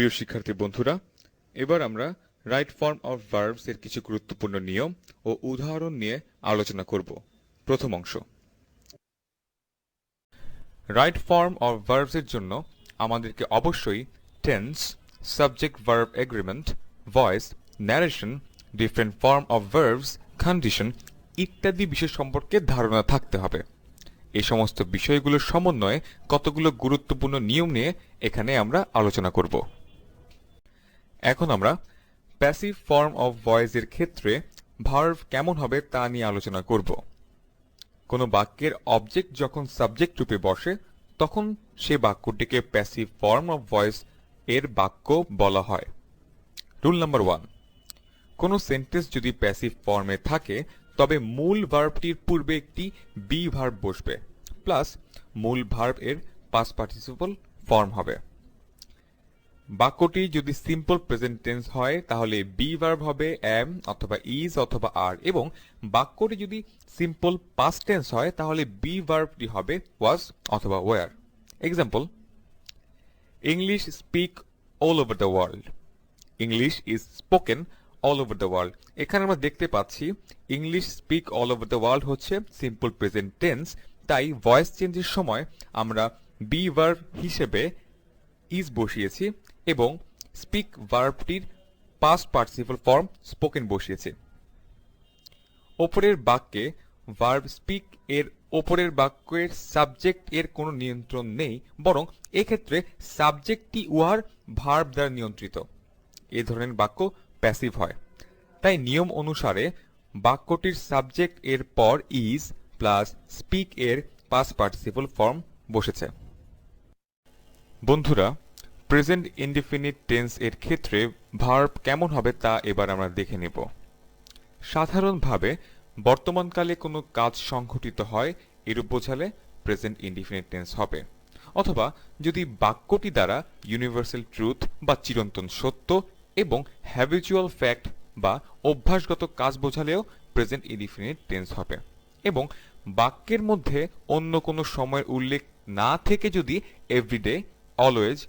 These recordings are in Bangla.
প্রিয় শিক্ষার্থী বন্ধুরা, এবার আমরা রাইট ফর্ম অফ ভার্বস এর কিছু গুরুত্বপূর্ণ নিয়ম ও উদাহরণ নিয়ে আলোচনা করব। প্রথম অংশ। রাইট ফর্ম অফ ভার্বস এর জন্য আমাদেরকে অবশ্যই tense subject verb agreement voice narration different form of verbs condition ইত্যাদি বিষয় সম্পর্কে ধারণা থাকতে হবে। এই সমস্ত বিষয়গুলোর সমন্বয়ে কতগুলো গুরুত্বপূর্ণ নিয়ম নিয়ে এখানে আমরা আলোচনা করব। এখন আমরা প্যাসিভ ফর্ম অফ ভয়েস এর ক্ষেত্রে ভার্ভ কেমন হবে তা নিয়ে আলোচনা করব। কোনো বাক্যের অবজেক্ট যখন সাবজেক্ট রূপে বসে, তখন সে বাক্যটিকে প্যাসিভ ফর্ম অফ ভয়েস এর বাক্য বলা হয়। রুল নাম্বার ওয়ান কোনো সেন্টেন্স যদি প্যাসিভ ফর্মে থাকে, তবে মূল ভার্বটির পূর্বে একটি বি ভার্ব বসবে প্লাস মূল ভার্ব এর পাস পার্টিসিপল ফর্ম হবে। বাক্যটি যদি সিম্পল প্রেজেন্ট টেন্স হয়, তাহলে বি ভার্ব হবে এম অথবা ইজ অথবা আর এবং বাক্যটি যদি সিম্পল পাস্ট টেন্স হয়, তাহলে বি ভার্বটি হবে ওয়াজ অথবা were example English speak all over the world English is spoken all over the world এখানে আমরা দেখতে পাচ্ছি English speak all over the world হচ্ছে সিম্পল প্রেজেন্ট টেন্স তাই ভয়েস চেঞ্জের সময় আমরা বি ভার্ব হিসেবে ইজ বসিয়েছি এবং স্পিক ভার্বটির পাস্ট পার্টিসিপল ফর্ম স্পোকেন বসিয়েছে। ওপরের বাক্যে ভার্ব স্পিক এর ওপরের বাক্যের সাবজেক্ট এর কোনো নিয়ন্ত্রণ নেই, বরং এক্ষেত্রে সাবজেক্টটি উহার ভার্ব দ্বারা নিয়ন্ত্রিত। এ ধরনের বাক্য প্যাসিভ হয়। তাই নিয়ম অনুসারে বাক্যটির সাবজেক্ট এর পর ইজ প্লাস স্পিক এর পাস পার্টিসিপল ফর্ম বসেছে। বন্ধুরা প্রেজেন্ট ইনডিফিনিট টেন্স এর ক্ষেত্রে ভার্ব কেমন হবে তা এবার আমরা দেখে নেব। সাধারণভাবে বর্তমানকালে কোনো কাজ সংঘটিত হয়, এরূপ বোঝালে প্রেজেন্ট ইনডিফিনিট টেন্স হবে। অথবা যদি বাক্যটি দ্বারা ইউনিভার্সাল ট্রুথ বা চিরন্তন সত্য এবং হ্যাবিচুয়াল ফ্যাক্ট বা অভ্যাসগত কাজ বোঝালেও প্রেজেন্ট ইনডিফিনিট টেন্স হবে এবং বাক্যের মধ্যে অন্য কোনো সময়ের উল্লেখ না থেকে যদি everyday, always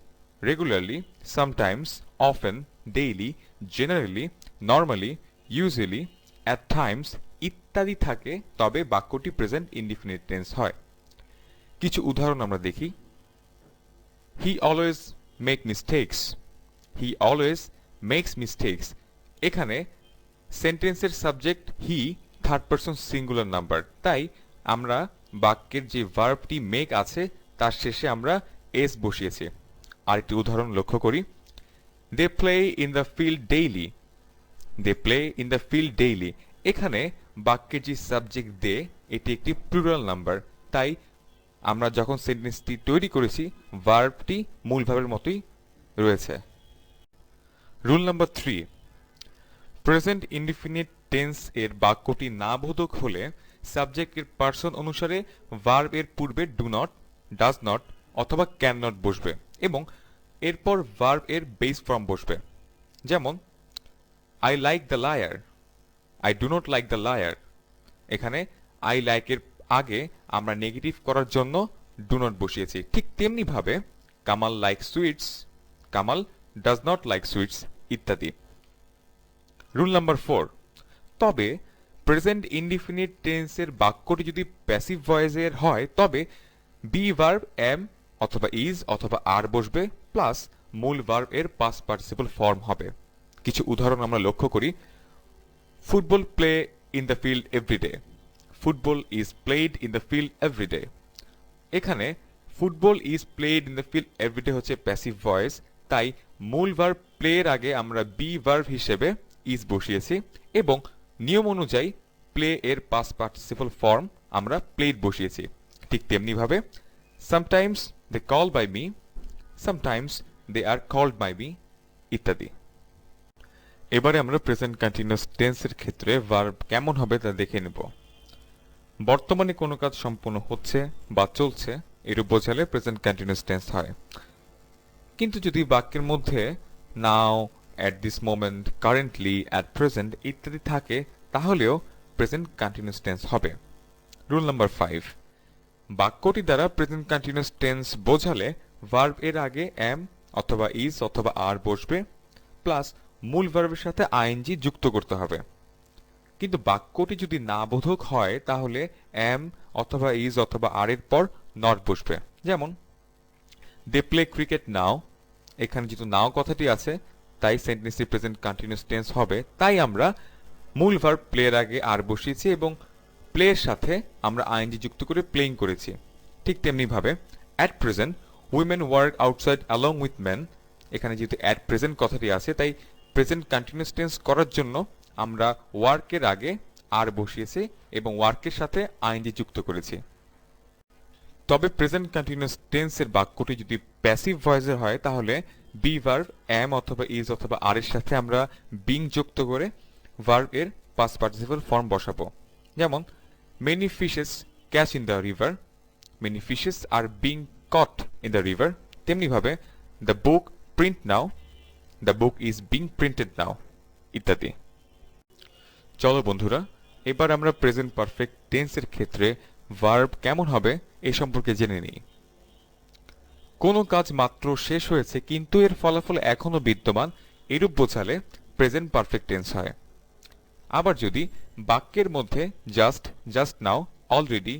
regularly sometimes often daily generally normally usually at times ইত্যাদি থাকে, তবে বাক্যটি প্রেজেন্ট ইনডিফিনিট টেন্স হয়। কিছু উদাহরণ আমরা দেখি। He always make mistakes he always makes mistakes এখানে সেন্টেন্সের subject he third person singular number তাই আমরা বাক্যের যে ভার্বটি মেক আছে, তার শেষে আমরা এস বসিয়েছি। আরেকটি উদাহরণ লক্ষ্য করি। They play in the field daily they play in the field daily এখানে বাক্যের যে সাবজেক্ট দে এটি একটি প্লুরাল নাম্বার তাই আমরা যখন সেন্টেন্সটি তৈরি করেছি ভার্বটি মূল ভাবের মতোই রয়েছে। Rule number three present indefinite tense এর বাক্যটি না বোধক হলে সাবজেক্টের পার্সন অনুসারে ভার্ব এর পূর্বে ডু নট ডাজ নট অথবা ক্যান নট বসবে এবং এরপর ভার্ব এর বেস ফর্ম বসবে। যেমন I like the liar I do not like the liar এখানে আই লাইকের আগে আমরা নেগেটিভ করার জন্য ডু নট বসিয়েছি। ঠিক তেমনি ভাবে Kamal like sweets Kamal does not like sweets ইত্যাদি। রুল নাম্বার ফোর তবে প্রেজেন্ট ইনডিফিনিট টেন্সের বাক্যটি যদি প্যাসিভ ভয়েসের হয়, তবে বি ভার্ব এম অথবা ইজ অথবা আর বসবে। প্লাস মূল ভার্ব এর পাস পার্টিসিপল ফর্ম হবে। কিছু উদাহরণ আমরা লক্ষ্য করি। Football play in the field everyday football is played in the field everyday এখানে football is played in the field everyday হচ্ছে প্যাসিভ ভয়েস তাই মূল ভার্ব প্লের আগে আমরা বি ভার্ব হিসেবে ইজ বসিয়েছি এবং নিয়ম অনুযায়ী প্লে এর পাস পার্টিসিপল ফর্ম আমরা প্লেড বসিয়েছি। ঠিক তেমনি ভাবে sometimes they call by me sometimes they are called by me ইত্যাদি। এবারে আমরা প্রেজেন্ট কন্টিনিউয়াস টেন্সের ক্ষেত্রে ভার্ব কেমন হবে তা দেখে নেব। বর্তমানে কোনো কাজ সম্পূর্ণ হচ্ছে বা চলছে, এরূপ বোঝালে প্রেজেন্ট কন্টিনিউয়াস টেন্স হয়। কিন্তু যদি বাক্যের মধ্যে now at this moment currently at present ইত্যাদি থাকে, তাহলেও প্রেজেন্ট কন্টিনিউয়াস টেন্স হবে। রুল নাম্বার ফাইভ বাক্যটি দ্বারা প্রেজেন্ট কন্টিনিউয়াস টেন্স বোঝালে ভার্ব এর আগে এম অথবা ইজ অথবা আর বসবে প্লাস মূল ভার্বের সাথে আইএনজি যুক্ত করতে হবে। কিন্তু বাক্যটি যদি না বোধক হয়, তাহলে এম অথবা ইজ অথবা আর এর পর নট বসবে। যেমন দে প্লে ক্রিকেট নাও এখানে যেহেতু নাও কথাটি আছে, তাই সেন্টেন্সটি প্রেজেন্ট কন্টিনিউস টেন্স হবে। তাই আমরা মূল ভার্ব প্লের আগে আর বসিয়েছি এবং প্লের সাথে আমরা আইএনজি যুক্ত করে প্লেইং করেছি। ঠিক তেমনি ভাবে at present women work outside along with man এখানে যেহেতু অ্যাট প্রেজেন্ট কথাটি আছে, তাই প্রেজেন্ট কন্টিনিউস টেন্স করার জন্য আমরা ওয়ার্কের আগে আর বসিয়েছি এবং ওয়ার্কের সাথে আইএনজি যুক্ত করেছি। তবে প্রেজেন্ট কন্টিনিউয়াস টেন্সের বাক্যটি যদি প্যাসিভ ভয়েসের হয়, তাহলে বি ভার্ব এম অথবা ইজ অথবা আর এর সাথে আমরা বিং যুক্ত করে ভার্ব এর পাস পার্টিসিপাল ফর্ম বসাবো। যেমন many fishes catch in the river many fishes are being caught in the river তেমনিভাবে the book print now the book is being printed now ইত্যাদি। চলো বন্ধুরা, এবার আমরা প্রেজেন্ট পারফেক্ট টেন্সের ক্ষেত্রে ভার্ব কেমন হবে এ সম্পর্কে জেনে নিই। কোনো কাজ মাত্র শেষ হয়েছে, কিন্তু এর ফলাফল এখনও বিদ্যমান, এরূপ বোঝালে প্রেজেন্ট পারফেক্ট টেন্স হয়। আবার যদি বাক্যের মধ্যে just just now already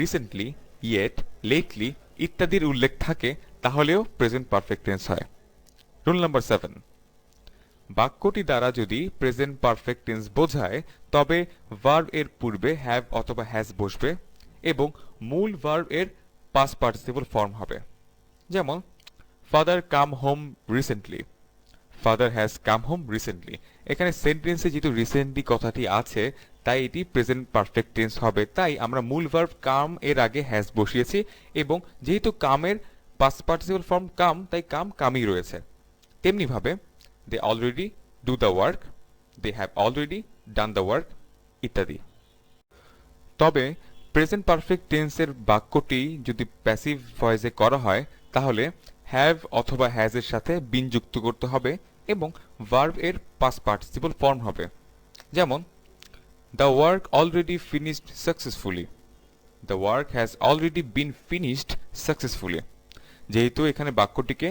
recently yet lately ইত্যাদির উল্লেখ থাকে, তাহলেও প্রেজেন্ট পারফেক্ট টেন্স হয়। রুল নম্বর সেভেন বাক্যটি দ্বারা যদি প্রেজেন্ট পারফেক্ট টেন্স বোঝায়, তবে ভার্ব এর পূর্বে হ্যাভ অথবা হ্যাজ বসবে এবং মূল ভার্ব এর পাস পার্টিসিপল ফর্ম হবে। যেমন father come home recently father has come home recently এখানে সেন্টেন্সে যেহেতু রিসেন্টলি কথাটি আছে, তাই এটি প্রেজেন্ট পারফেক্ট টেন্স হবে। তাই আমরা মূল ভার্ব কাম এর আগে হ্যাজ বসিয়েছি এবং যেহেতু কামের পাস পার্টিসিপল ফর্ম কাম তাই কাম কামই রয়েছে। তেমনিভাবে they already do the work they have already done the work ইত্যাদি। তবে প্রেজেন্ট পারফেক্ট টেন্সের বাক্যটি যদি প্যাসিভ ভয়েসে করা হয়, তাহলে হ্যাভ অথবা হ্যাজের সাথে বিন যুক্ত করতে হবে। এবং ভার্ব এর পাস পার্টিসিপল ফর্ম হবে। যেমন the work already finished successfully the work has already been finished successfully যেহেতু এখানে বাক্যটিকে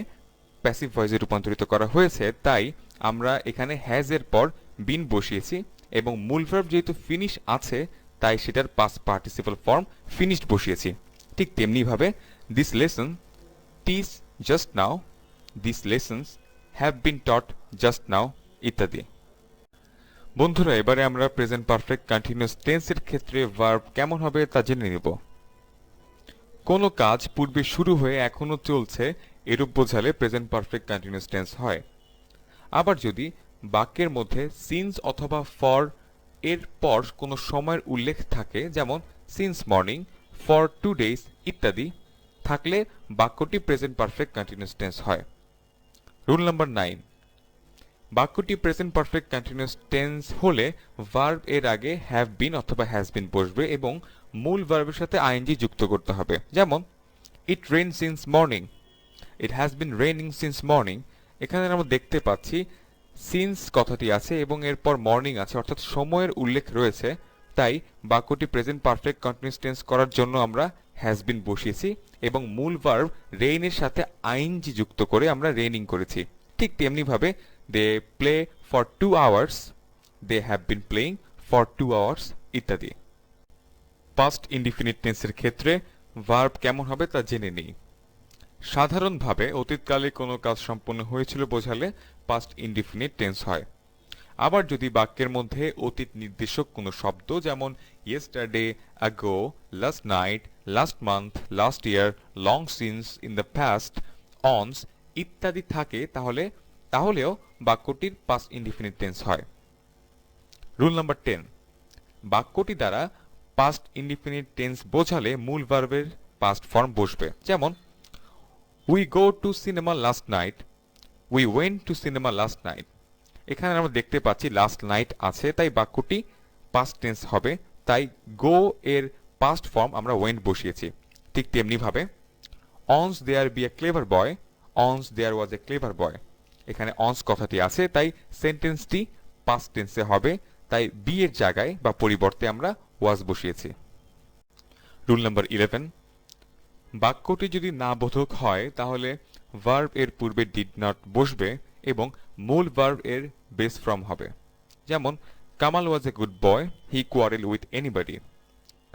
প্যাসিভ ভয়েসে রূপান্তরিত করা হয়েছে, তাই আমরা এখানে হ্যাজ এর পর বিন বসিয়েছি এবং মূল ভার্ব যেহেতু ফিনিশ আছে, তাই সেটার পাস পার্টিসিপাল ফর্ম ফিনিশড বসিয়েছি। ঠিক তেমনিভাবে this lesson teach just now this lessons have been taught just now ইত্যাদি। বন্ধুরা, এবারে আমরা প্রেজেন্ট পারফেক্ট কন্টিনিউয়াস টেন্সের ক্ষেত্রে ভার্ব কেমন হবে তা জেনে নেব। কোনো কাজ পূর্বে শুরু হয়ে এখনও চলছে, এরূপ বোঝালে প্রেজেন্ট পারফেক্ট কন্টিনিউয়াস টেন্স হয়। আবার যদি বাক্যের মধ্যে সিন্স অথবা ফর এর পর কোনো সময়ের উল্লেখ থাকে, যেমন since morning for two days ইত্যাদি, থাকলে বাক্যটি প্রেজেন্ট পারফেক্ট কন্টিনিউয়াস টেন্স হয়। রুল নাম্বার নাইন বাক্যটি প্রেজেন্ট পারফেক্ট কন্টিনিউয়াস টেন্স হলে ভার্ব এর আগে হ্যাভ বিন অথবা হ্যাজ বিন বসবে এবং মূল ভার্বের সাথে আইএনজি যুক্ত করতে হবে। যেমন it rain since morning it has been raining since morning এখানে আমরা দেখতে পাচ্ছি সিন্স কথাটি আছে এবং এরপর মর্নিং আছে, অর্থাৎ সময়ের উল্লেখ রয়েছে। তাই বাক্যটি প্রেজেন্ট পারফেক্ট কন্টিনিউয়াস টেন্স করার জন্য আমরা হ্যাজ বিন বসিয়েছি এবং মূল ভার্ব রেইনের সাথে আইনজি যুক্ত করে আমরা রেইনিং করেছি। ঠিক তেমনিভাবে they play for two hours they have been playing for two hours ইত্যাদি। পাস্ট ইনডিফিনিট টেন্সের ক্ষেত্রে ভার্ব কেমন হবে তা জেনে নিই। সাধারণভাবে অতীতকালে কোনো কাজ সম্পন্ন হয়েছিল বোঝালে পাস্ট ইনডিফিনিট টেন্স হয়। আবার যদি বাক্যের মধ্যে অতীত নির্দেশক কোনো শব্দ যেমন yesterday ago last night last month last year long since in the past once ইত্যাদি থাকে, তাহলে, তাহলেও বাক্যটির পাস্ট ইনডিফিনিট টেন্স হয়। রুল নাম্বার টেন বাক্যটি দ্বারা পাস্ট ইনডিফিনিট টেন্স বোঝালে মূল ভার্বের পাস্ট ফর্ম বসবে। যেমন we go to cinema last night we went to cinema last night এখানে আমরা দেখতে পাচ্ছি লাস্ট নাইট আছে, তাই বাক্যটি পাস্ট টেন্স হবে। তাই গো এর পাস্ট ফর্ম আমরা ওয়েন্ট বসিয়েছি। ঠিক তেমনিভাবে once there be a clever boy once there was a clever boy এখানে অনস কথাটি আছে, তাই সেন্টেন্সটি পাস্ট টেন্সে হবে। তাই বি এর জায়গায় বা পরিবর্তে আমরা ওয়াজ বসিয়েছি। রুল নাম্বার ইলেভেন বাক্যটি যদি না বোধক হয়, তাহলে ভার্ব এর পূর্বে ডিড নট বসবে। এবং মূল ভার্ব এর বেস ফর্ম হবে। যেমন Kamal was a good boy he quarrel with anybody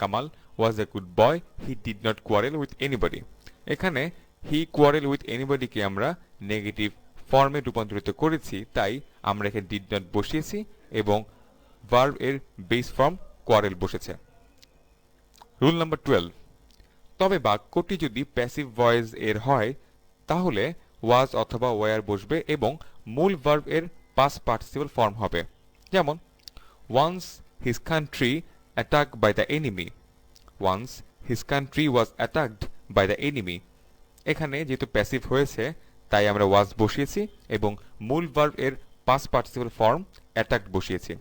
Kamal was a good boy he did not quarrel with anybody এখানে হি কোয়ারেল উইথ এনিবডিকে আমরা নেগেটিভ ফর্মে রূপান্তরিত করেছি, তাই আমরা এখানে ডিড নট বসিয়েছি এবং ভার্ব এর বেস ফর্ম কোয়ারেল বসেছে। রুল নাম্বার টুয়েলভ তবে বাক্যটি যদি প্যাসিভ ভয়েস এর হয়, তাহলে ওয়াজ অথবা ওয়ার বসবে এবং মূল ভার্ব এর পাস পার্টিসিপল ফর্ম হবে। যেমন once his country attack by the enemy once his country was attacked by the enemy এখানে যেহেতু প্যাসিভ হয়েছে, তাই আমরা ওয়াজ বসিয়েছি এবং মূল ভার্ব এর পাস পার্টিসিপল ফর্ম অ্যাটাক বসিয়েছি।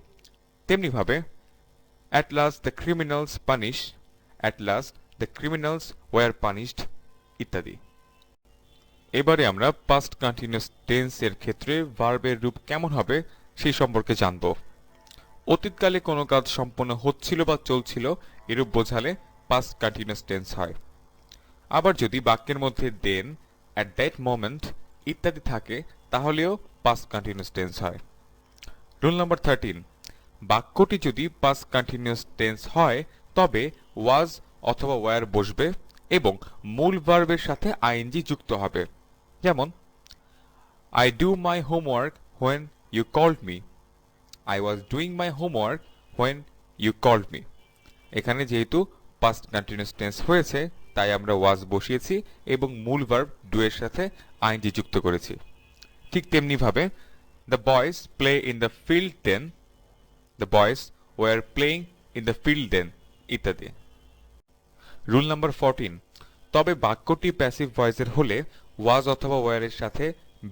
তেমনিভাবে at last the criminals punish at last the criminals were punished ইত্যাদি। এবারে আমরা পাস্ট কন্টিনিউয়াস টেন্স এর ক্ষেত্রে ভার্বের রূপ কেমন হবে সেই সম্পর্কে জানব। অতীতকালে কোনো কাজ সম্পন্ন হচ্ছিল বা চলছিল, এরূপ বোঝালে পাস্ট কন্টিনিউয়াস টেন্স হয়। আবার যদি বাক্যের মধ্যে দেন অ্যাট দ্যাট মোমেন্ট ইত্যাদি থাকে, তাহলেও পাস্ট কন্টিনিউয়াস টেন্স হয়। রুল নাম্বার থার্টিন বাক্যটি যদি পাস্ট কন্টিনিউয়াস টেন্স হয়, তবে ওয়াজ অথবা ওয়ার বসবে এবং মূল ভার্বের সাথে আইএনজি যুক্ত হবে। যেমন I do my homework when you called me I was doing my homework when you called me এখানে যেহেতু পাস্ট কন্টিনিউয়াস টেন্স হয়েছে, তাই আমরা ওয়াজ বসিয়েছি এবং মূল ভার্ব ডু এর সাথে আইনজি যুক্ত করেছি। ঠিক তেমনিভাবে the boys play in the field then the boys were playing in the field then ইত্যাদি। রুল নাম্বার ফোরটিন তবে বাক্যটি প্যাসিভ ভয়েসের হলে ওয়াজ অথবা ওয়ারের সাথে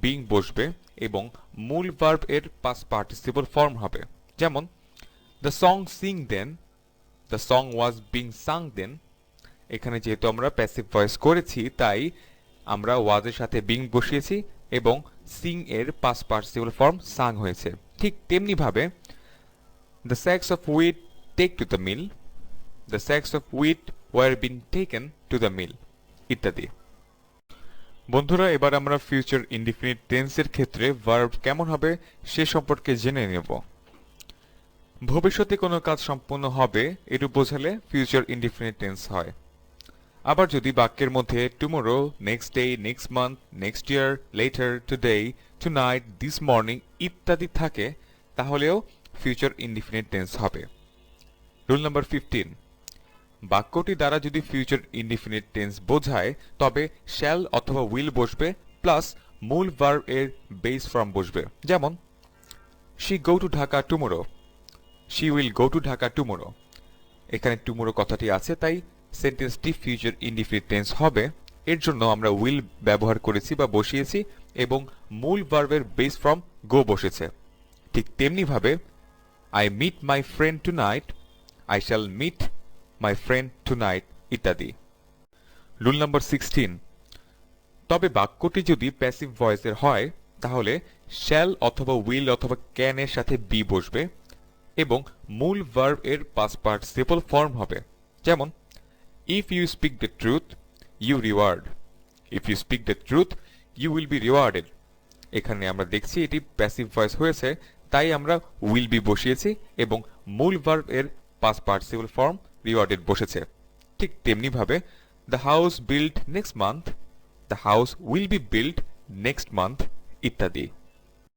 বিং বসবে এবং মূল ভার্ব এর পাস পার্টিসিপল ফর্ম হবে। যেমন the song sing then the song was being sung then এখানে যেহেতু আমরা প্যাসিভ ভয়েস করেছি, তাই আমরা ওয়াজের সাথে বিং বসিয়েছি এবং সিং এর পাস পার্টিসিপল ফর্ম সাং হয়েছে। ঠিক তেমনি ভাবে the sacks of wheat take to the mill the sacks of wheat were been taken to the mill ইত্যাদি। বন্ধুরা, এবার আমরা ফিউচার ইনডিফিনিট টেন্সের ক্ষেত্রে ভার্ব কেমন হবে সে সম্পর্কে জেনে নেব। ভবিষ্যতে কোনো কাজ সম্পন্ন হবে, এরূপ বোঝালে ফিউচার ইনডিফিনিট টেন্স হয়। আবার যদি বাক্যের মধ্যে tomorrow next day next month next year later today tonight this morning ইত্যাদি থাকে, তাহলেও ফিউচার ইনডিফিনিট টেন্স হবে। রুল নাম্বার ফিফটিন বাক্যটি দ্বারা যদি ফিউচার ইনডিফিনিট টেন্স বোঝায়, তবে শ্যাল অথবা উইল বসবে প্লাস মূল ভার্ব এর বেস ফর্ম বসবে। যেমন she go to Dhaka tomorrow she will go to Dhaka tomorrow এখানে টুমোরো কথাটি আছে, তাই সেন্টেন্সটি ফিউচার ইনডিফিনিট টেন্স হবে। এর জন্য আমরা উইল ব্যবহার করেছি বা বসিয়েছি এবং মূল ভার্বের বেস ফর্ম গো বসেছে। ঠিক তেমনিভাবে I meet my friend tonight I shall meet my friend tonight ইত্যাদি। রুল নাম্বার সিক্সটিন, তবে বাক্যটি যদি প্যাসিভ ভয়েসের হয়, তাহলে শ্যাল অথবা উইল অথবা ক্যান এর সাথে বি বসবে এবং মূল ভার্ব এর পাস পার্টিসিপল ফর্ম হবে। যেমন if you speak the truth you reward if you speak the truth you will be rewarded এখানে আমরা দেখছি এটি প্যাসিভ ভয়েস হয়েছে, তাই আমরা উইল বি বসিয়েছি এবং মূল ভার্ব এর পাস পার্টিসিপল ফর্ম রিওয়ার্ডেড বসেছে। ঠিক তেমনিভাবে the house build next month the house will be build next month ইত্যাদি।